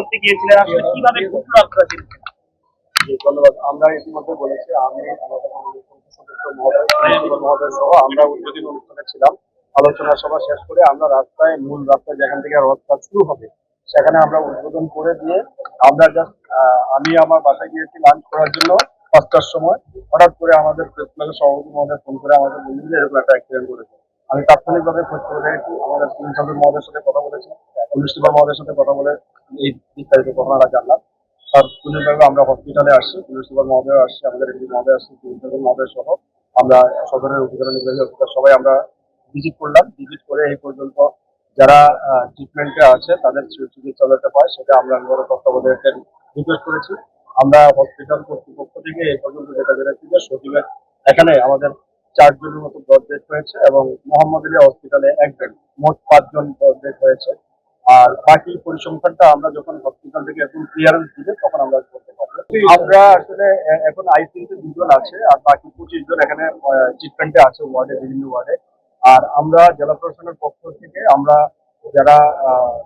করতে গিয়েছিলেন আসলে কীভাবে ঘটলো আপনারা? ধন্যবাদ। আমরা ইতিমধ্যে বলেছি আমি মহোদয় সহ আমরা উদ্বোধনী অনুষ্ঠানে ছিলাম। আলোচনা সভা শেষ করে আমরা রাস্তায় মূল রাস্তায় যেখান থেকে রথ কাজ শুরু হবে সেখানে আমরা উদ্বোধন করে দিয়ে আমরা জাস্ট আমি আমার বাসায় গিয়েছি লাঞ্চ করার জন্য পাঁচটার সময়। হঠাৎ করে আমাদের প্রেস ক্লাবের সভাপতি মহোদয় ফোন করে আমাদের বললেন যে এরকম একটা অ্যাক্সিডেন্ট করেছে আমি তাৎক্ষণিকভাবে খোঁজ করে আমাদের সিভিল সার্জন মহোদয়ের সাথে কথা বলেছি পুলিশ সুপার মহোদয়ের সাথে কথা বলে এই বিস্তারিত ঘটনাটা জানলাম। তার পুলিশভাবে আমরা হসপিটালে আসছি, পুলিশ সুপার মহোদয় আসছে, আমাদের এমপি মহোদয় আসছে সার্জন মহোদয় সহ আমরা সদরের অধিকারী নির্বাহী অফিসার সবাই আমরা ভিজিট করলাম। ভিজিট করে এই পর্যন্ত যারা ট্রিটমেন্টে আছে, তাদের চি- চিকিৎসা যাতে পায়, সেটা আমরা আমাদের তত্ত্বাবধায়ককে রিকোয়েস্ট করেছি। আমরা হসপিটাল কর্তৃপক্ষ থেকে এই পর্যন্ত যেটা জেনেছি যে সচিবের এখানে আমাদের চারজনের মতো ব্লড ডেট হয়েছে এবং মোহাম্মদ আলী হসপিটালে একজন, মোট পাঁচজন ব্লড ডেট হয়েছে। আর বাকি পরিসংখ্যানটা আমরা যখন হসপিটাল থেকে এখন ক্লিয়ারেন্স দিবে তখন আমরা করতে পারব। আমরা আসলে এখন আইসিইউতে দুজন আছে আর বাকি পঁচিশ জন এখানে ট্রিটমেন্টে আছে ওয়ার্ডে বিভিন্ন ওয়ার্ডে। আর আমরা জেলা প্রশাসনের পক্ষ থেকে আমরা যারা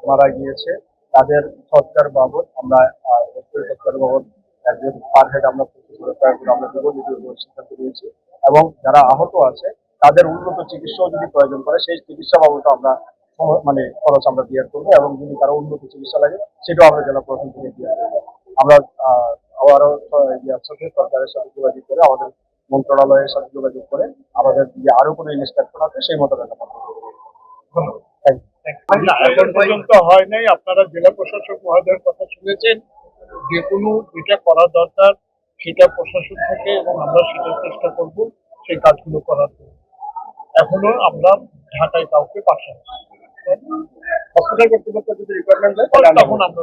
মারা গিয়েছে তাদের সৎকার বাবদ আমরা আহ, সৎকার বাবদ পার হেড আমরা আমরা দেবো সিদ্ধান্ত নিয়েছি। এবং যারা আহত আছে তাদের উন্নত চিকিৎসাও যদি প্রয়োজন করে সেই চিকিৎসা বাবদ আমরা মানে খরচ আমরা বিয়ার করব এবং যদি কারও উন্নত চিকিৎসা লাগে সেটাও আমরা জেলা প্রশাসন থেকে দিয়ে করব। আমরা আহ, আবারও ইয়ার সাথে সরকারের সাথে যোগাযোগ করে আমাদের মন্ত্রণালয়ের সাথে যোগাযোগ করে আমাদের যে আরও কোনো ইনস্ট্রাকশন আছে সেই মতো পাবো না, এখন পর্যন্ত হয় নাই আপনারা জেলা প্রশাসক মহোদয়ের কথা শুনেছেন। যে কোনো যেটা করা দরকার সেটা প্রশাসন থেকে এবং আমরা সেটার চেষ্টা করব সেই কাজগুলো করার জন্য। এখনও আমরা ঢাকায় কাউকে পাঠাই হসপিটাল কর্তৃপক্ষ যদি রিকোয়ারমেন্ট দেয় তখন আমরা